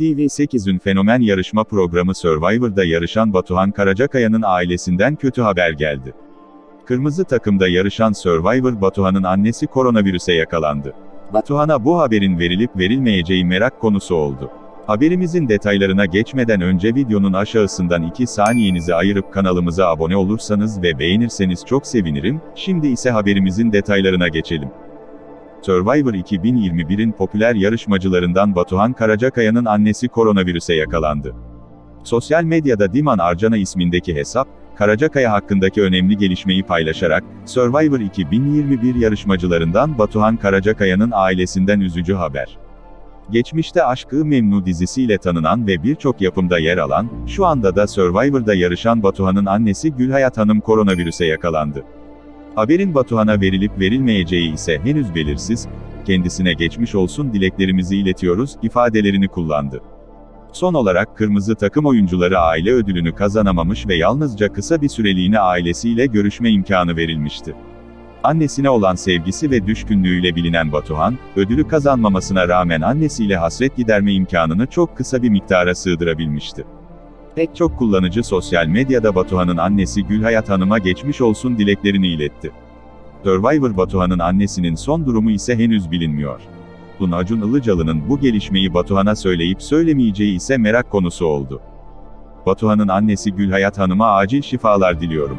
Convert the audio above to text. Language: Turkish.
TV8'ün fenomen yarışma programı Survivor'da yarışan Batuhan Karacakaya'nın ailesinden kötü haber geldi. Kırmızı takımda yarışan Survivor Batuhan'ın annesi koronavirüse yakalandı. Batuhan'a bu haberin verilip verilmeyeceği merak konusu oldu. Haberimizin detaylarına geçmeden önce videonun aşağısından 2 saniyenizi ayırıp kanalımıza abone olursanız ve beğenirseniz çok sevinirim, şimdi ise haberimizin detaylarına geçelim. Survivor 2021'in popüler yarışmacılarından Batuhan Karacakaya'nın annesi koronavirüse yakalandı. Sosyal medyada Diman Arcana ismindeki hesap, Karacakaya hakkındaki önemli gelişmeyi paylaşarak, Survivor 2021 yarışmacılarından Batuhan Karacakaya'nın ailesinden üzücü haber. Geçmişte Aşkı Memnu dizisiyle tanınan ve birçok yapımda yer alan, şu anda da Survivor'da yarışan Batuhan'ın annesi Gülhayat Hanım koronavirüse yakalandı. Haberin Batuhan'a verilip verilmeyeceği ise henüz belirsiz, kendisine geçmiş olsun dileklerimizi iletiyoruz, ifadelerini kullandı. Son olarak kırmızı takım oyuncuları aile ödülünü kazanamamış ve yalnızca kısa bir süreliğine ailesiyle görüşme imkanı verilmişti. Annesine olan sevgisi ve düşkünlüğüyle bilinen Batuhan, ödülü kazanmamasına rağmen annesiyle hasret giderme imkanını çok kısa bir miktara sığdırabilmişti. Pek çok kullanıcı sosyal medyada Batuhan'ın annesi Gülhayat Hanım'a geçmiş olsun dileklerini iletti. Survivor Batuhan'ın annesinin son durumu ise henüz bilinmiyor. Bun Acun Ilıcalı'nın bu gelişmeyi Batuhan'a söyleyip söylemeyeceği ise merak konusu oldu. Batuhan'ın annesi Gülhayat Hanım'a acil şifalar diliyorum.